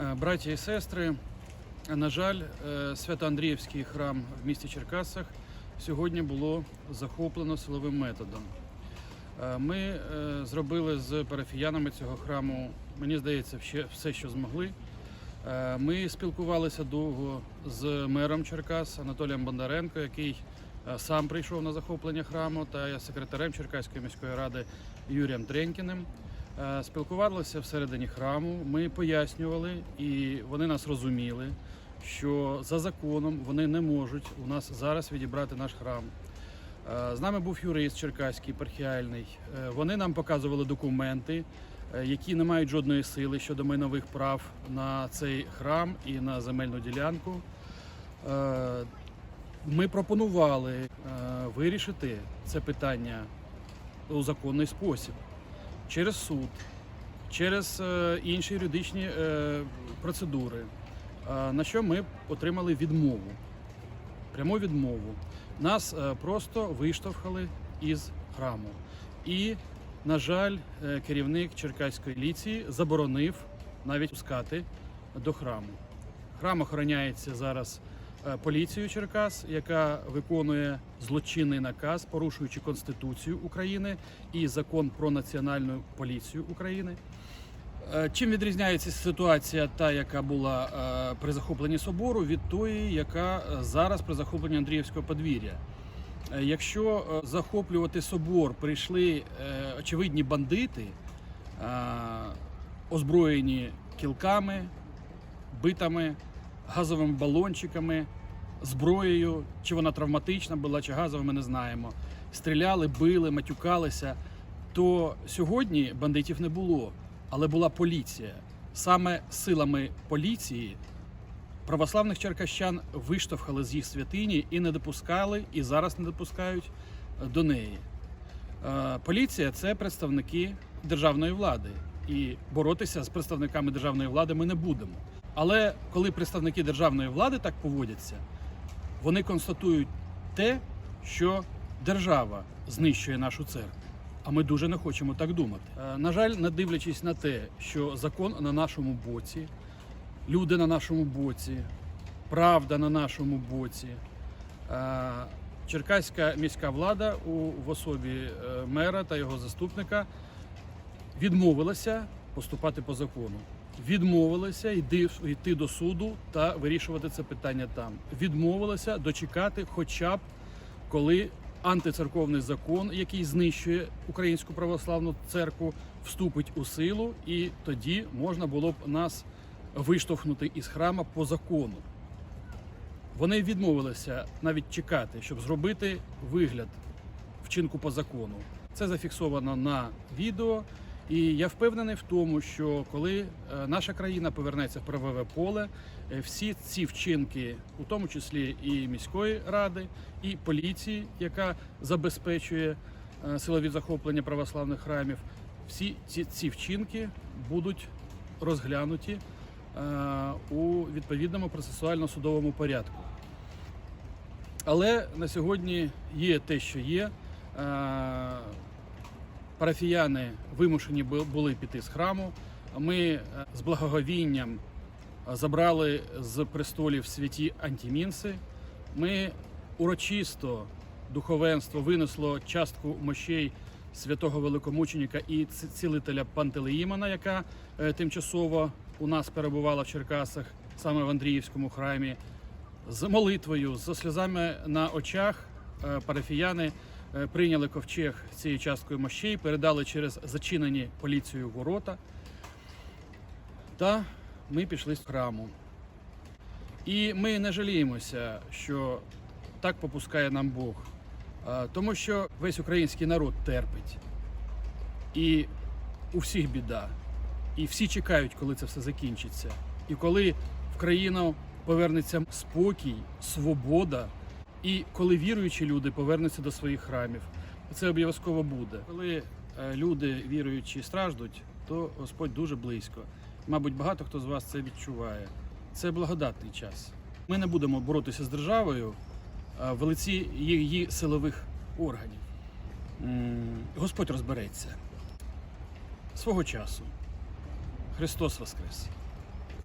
Е, Браті і сестри, на жаль, е, Свято-Андріївський храм в місті Черкасах сьогодні було захоплено силовим методом. Е, Ми зробили з парафіянами цього храму, мені здається, все, що змогли. Е, Ми спілкувалися довго з мером Черкас Анатолієм Бондаренко, який е, сам прийшов на захоплення храму, та секретарем Черкаської міської ради Юрієм Тренкіним. Е, Спілкувалися всередині храму. Ми пояснювали, і вони нас розуміли, що за законом вони не можуть у нас зараз відібрати наш храм. Е, З нами був юрист Черкаський, епархіальний. Е, Вони нам показували документи, які не мають жодної сили щодо майнових прав на цей храм і на земельну ділянку. Ми пропонували вирішити це питання у законний спосіб через суд, через е, інші юридичні е, процедури. Е, На що ми отримали відмову, пряму відмову. Нас просто виштовхали із храму. І, на жаль, керівник Черкаської ліції заборонив навіть пускати до храму. Храм охороняється зараз е, поліцією Черкас, яка виконує злочинний наказ, порушуючи Конституцію України і закон про національну поліцію України. Е, Чим відрізняється ситуація, та яка була е, при захопленні собору, від тої, яка зараз при захопленні Андріївського подвір'я? Якщо захоплювати собор прийшли очевидні бандити, озброєні кілками, битами, газовими балончиками, зброєю, чи вона травматична була, чи газова, ми не знаємо. Стріляли, били, матюкалися. То сьогодні бандитів не було, але була поліція. Саме силами поліції православних черкащан виштовхали з їх святині і не допускали, і зараз не допускають е, до неї. Е, Поліція це представники державної влади, і боротися з представниками державної влади ми не будемо. Але коли представники державної влади так поводяться, вони констатують те, що держава знищує нашу церкву. А ми дуже не хочемо так думати. Е, На жаль, не дивлячись на те, що закон на нашому боці, люди на нашому боці, правда на нашому боці. е, Черкаська міська влада у в особі е, мера та його заступника відмовилася поступати по закону. Відмовилася йти, до суду та вирішувати це питання там. Відмовилася дочекати, хоча б коли антицерковний закон, який знищує українську православну церкву, вступить у силу, і тоді можна було б нас виштовхнути із храма по закону. Вони відмовилися навіть чекати, щоб зробити вигляд вчинку по закону. Це зафіксовано на відео. І я впевнений в тому, що коли е, наша країна повернеться в правове поле, е, всі ці вчинки, у тому числі і міської ради, і поліції, яка забезпечує е, силові захоплення православних храмів, всі ці, ці вчинки будуть розглянуті у відповідному процесуально-судовому порядку. Але на сьогодні є те, що є. Парафіяни вимушені були піти з храму. Ми е, з благоговінням е, забрали з престолів святі антімінси. Ми урочисто духовенство винесло частку мощей святого великомученика і цілителя Пантелеїмона, яка е, тимчасово у нас перебувала в Черкасах, саме в Андріївському храмі. З молитвою, з сльозами на очах парафіяни прийняли ковчег цією часткою мощей, передали через зачинені поліцією ворота. Та ми пішли з храму. І ми не жаліємося, що так попускає нам Бог, тому що весь український народ терпить. І у всіх біда. І всі чекають, коли це все закінчиться. І коли в країну повернеться спокій, свобода, і коли віруючі люди повернуться до своїх храмів. Це обов'язково буде. Коли е, люди віруючі страждуть, то Господь дуже близько. Мабуть, багато хто з вас це відчуває. Це благодатний час. Ми не будемо боротися з державою в лиці її силових органів. Господь розбереться свого часу. Христос Воскрес!